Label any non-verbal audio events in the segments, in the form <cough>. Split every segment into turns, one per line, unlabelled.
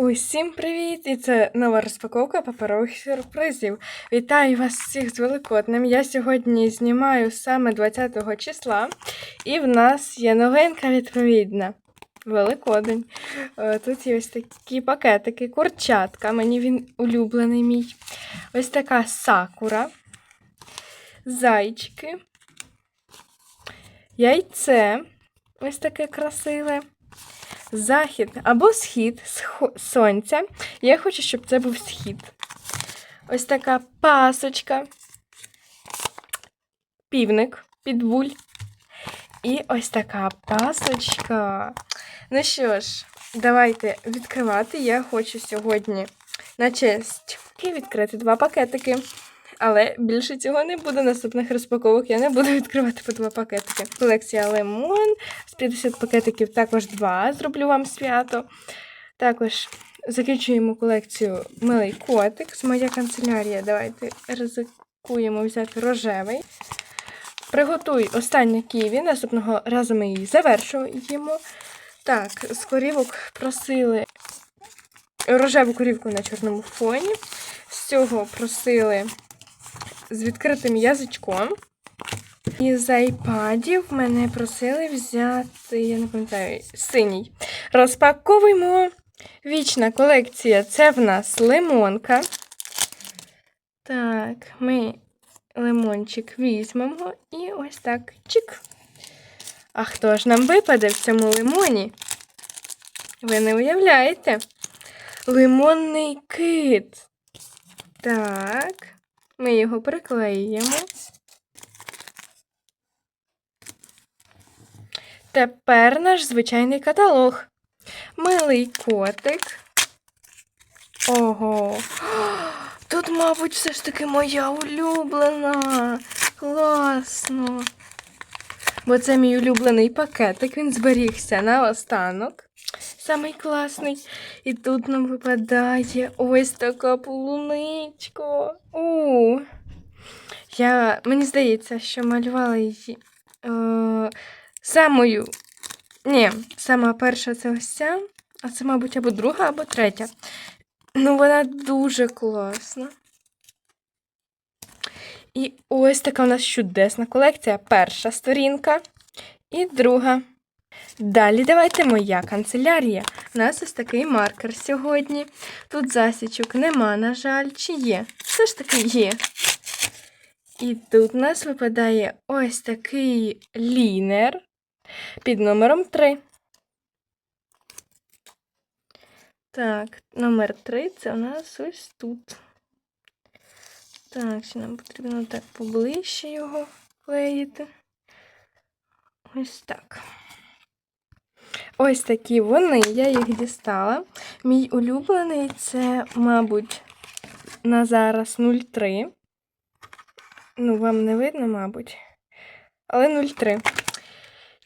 Усім привіт! І це нова розпаковка паперових сюрпризів. Вітаю вас всіх з Великоднем. Я сьогодні знімаю саме 20 числа, і в нас є новинка відповідна. Великодень. Е, Тут є ось такі пакетики, курчатка. Мені він улюблений мій. Ось така сакура, зайчики, яйце. Ось таке красиве захід або схід сонця. Я хочу, щоб це був схід. Ось така пасочка, півник, підбуль. І ось така пасочка. Ну що ж, давайте відкривати. Я хочу сьогодні на честь відкрити два пакетики. Але більше цього не буде. Наступних розпаковок я не буду <laughs> відкривати по два пакетики. Колекція лимон. З 50 пакетиків також два. Зроблю вам свято. Також закінчуємо колекцію Милий котик з моя канцелярія. Давайте ризикуємо взяти рожевий. Приготуй останнє ківі. Наступного разу ми її завершуємо. Так, з корівок просили рожеву корівку на чорному фоні. З цього просили з відкритим язичком. І з айпадів мене просили взяти, я не пам'ятаю, синій. Розпаковуємо. Вічна колекція це в нас лимонка. Так, ми лимончик візьмемо і ось так чик. А хто ж нам випаде в цьому лимоні? Ви не уявляєте? Лимонний кит. Так. Ми його приклеїмо. Тепер наш звичайний каталог. Милий котик. Ого. Тут, мабуть, все ж таки моя улюблена. Класно. Бо це мій улюблений пакетик, він зберігся на останок. Самий класний. І тут нам випадає ось така полуничка. У. Я, мені здається, що малювала її е, самою. Ні, сама перша це ось ця, а це, мабуть, або друга, або третя. Ну, вона дуже класна. І ось така у нас чудесна колекція. Перша сторінка і друга. Далі давайте моя канцелярія. У нас ось такий маркер сьогодні. Тут засічок нема, на жаль, чи є? Все ж таки є. І тут у нас випадає ось такий лінер під номером 3. Так, номер 3 це у нас ось тут. Так, ще нам потрібно так поближче його клеїти. Ось так. Ось такі вони, я їх дістала. Мій улюблений це, мабуть, на зараз 0,3. Ну, вам не видно, мабуть. Але 0,3.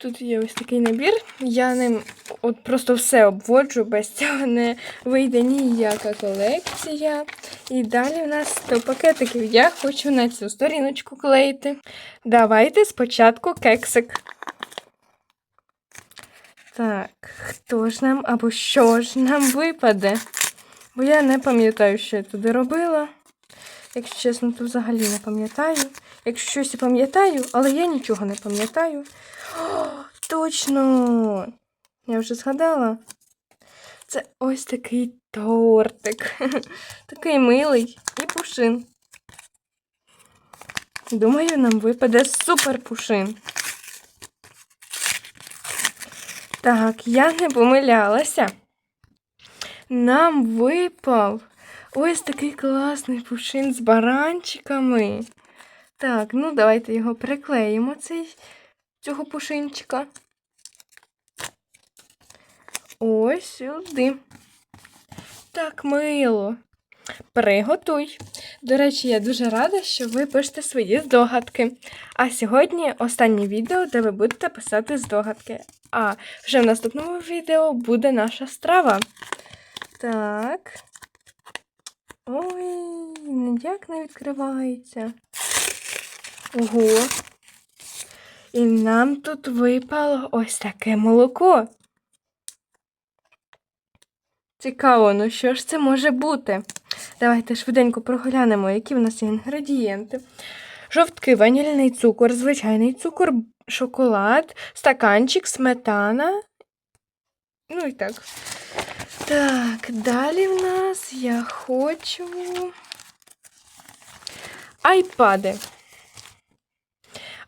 Тут є ось такий набір. Я ним от просто все обводжу, без цього не вийде ніяка колекція. І далі в нас 100 пакетиків. Я хочу на цю сторіночку клеїти. Давайте спочатку кексик. Так, хто ж нам або що ж нам випаде? Бо я не пам'ятаю, що я туди робила. Якщо чесно, то взагалі не пам'ятаю. Якщо щось і пам'ятаю, але я нічого не пам'ятаю. Точно! Я вже згадала. Це ось такий тортик. <laughs> Такий милий і пушин. Думаю, нам випаде супер пушин. Так, я не помилялася. Нам випав ось такий класний пушин з баранчиками. Так, ну давайте його приклеїмо, цей, цього пушинчика. Ось сюди. Так, мило. Приготуй. До речі, я дуже рада, що ви пишете свої здогадки. А сьогодні останнє відео, де ви будете писати здогадки. А вже в наступному відео буде наша страва. Так. Ой, ніяк не відкривається. Ого. І нам тут випало ось таке молоко. Цікаво, ну що ж це може бути? Давайте швиденько проглянемо, які в нас є інгредієнти. Жовтки, ванільний цукор, звичайний цукор, шоколад, стаканчик, сметана. Ну і так. Так, далі в нас я хочу айпади.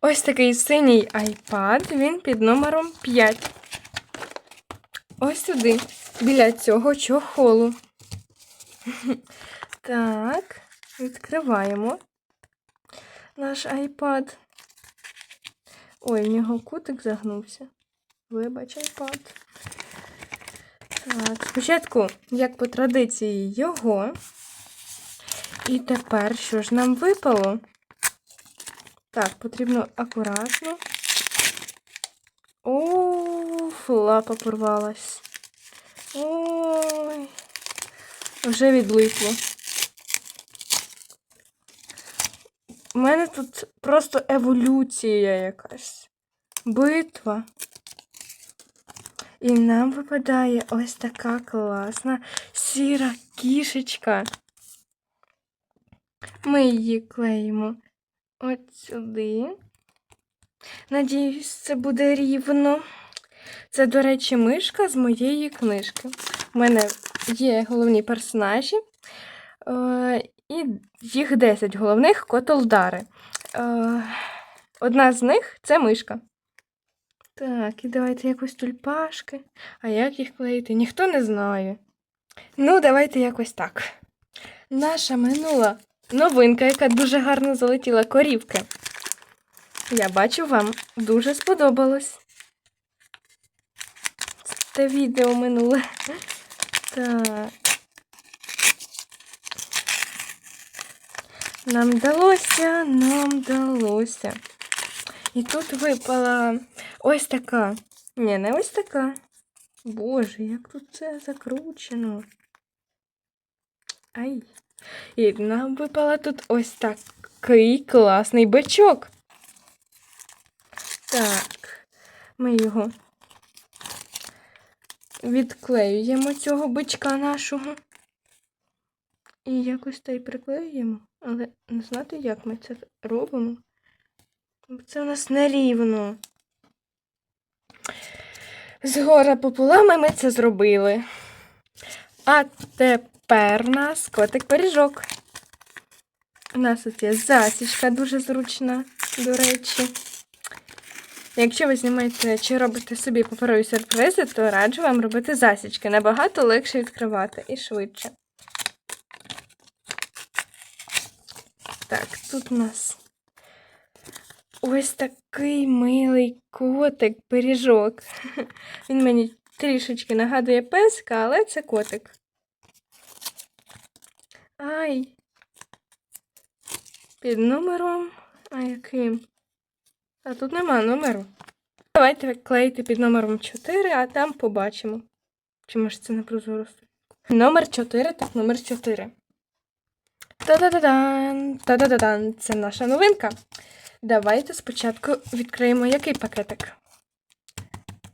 Ось такий синій айпад, він під номером 5. Ось сюди, біля цього чохолу. Так, відкриваємо наш айпад. Ой, в нього кутик загнувся. Вибач, айпад. Так, спочатку, як по традиції, його. І тепер що ж нам випало? Так, потрібно акуратно. О, лапа порвалась. Ой, вже відлипло. У мене тут просто еволюція якась. Битва. І нам випадає ось така класна сіра кішечка. Ми її клеїмо от сюди. Надіюсь, це буде рівно. Це, до речі, мишка з моєї книжки. У мене є головні персонажі. І їх 10 головних котолдари. Е, одна з них це мишка. Так, і давайте якось тульпашки. А як їх клеїти? Ніхто не знає. Ну, давайте якось так. Наша минула новинка, яка дуже гарно залетіла корівки. Я бачу, вам дуже сподобалось. Це відео минуле. Так. Нам вдалося, нам вдалося. І тут випала ось така. Ні, не ось така. Боже, як тут це закручено. Ай. І нам випала тут ось такий класний бичок. Так, ми його відклеюємо цього бичка нашого. І якось та й приклеюємо. Але не знати, як ми це робимо. Це у нас нерівно. Згора пополами ми це зробили. А тепер у нас котик-пиріжок. У нас тут є засічка дуже зручна, до речі. Якщо ви знімаєте чи робите собі паперові сюрпризи, то раджу вам робити засічки. Набагато легше відкривати і швидше. Так, тут у нас ось такий милий котик, пиріжок. <laughs> Він мені трішечки нагадує песка, але це котик. Ай. Під номером. А яким? А тут нема номеру. Давайте клеїти під номером 4, а там побачимо. Чи може це не прозоро? Номер 4, так, номер 4. Та-да-да-дан! Та-да-да-дан! Це наша новинка. Давайте спочатку відкриємо який пакетик.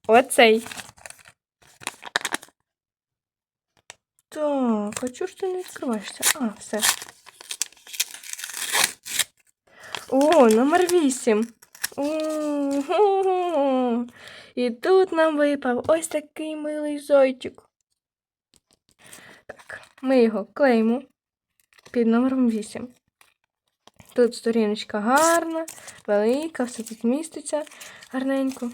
Оцей. Так, а чого ж ти не відкриваєшся? А, все. О, номер 8. Ого. І тут нам випав ось такий милий зойчик. Так, ми його клеїмо під номером 8. Тут сторіночка гарна, велика, все тут міститься гарненько.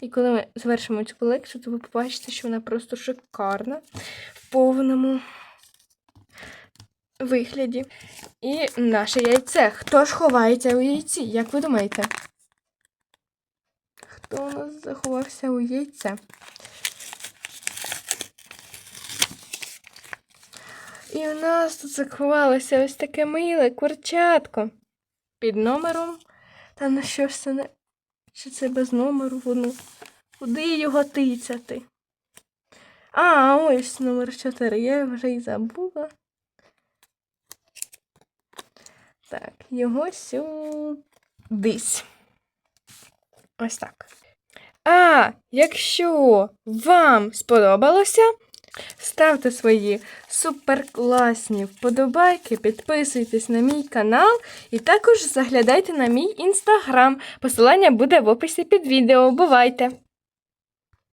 І коли ми завершимо цю колекцію, то ви побачите, що вона просто шикарна в повному вигляді. І наше яйце. Хто ж ховається у яйці? Як ви думаєте? Хто у нас заховався у яйце? І у нас тут заховалося ось таке миле курчатко під номером. Та на що ж це не. Чи це без номеру воно? Куди його тицяти? А, ось номер 4. Я вже й забула. Так, його сюдись. Ось так. А якщо вам сподобалося, Ставте свої суперкласні вподобайки, підписуйтесь на мій канал і також заглядайте на мій інстаграм. Посилання буде в описі під відео. Бувайте!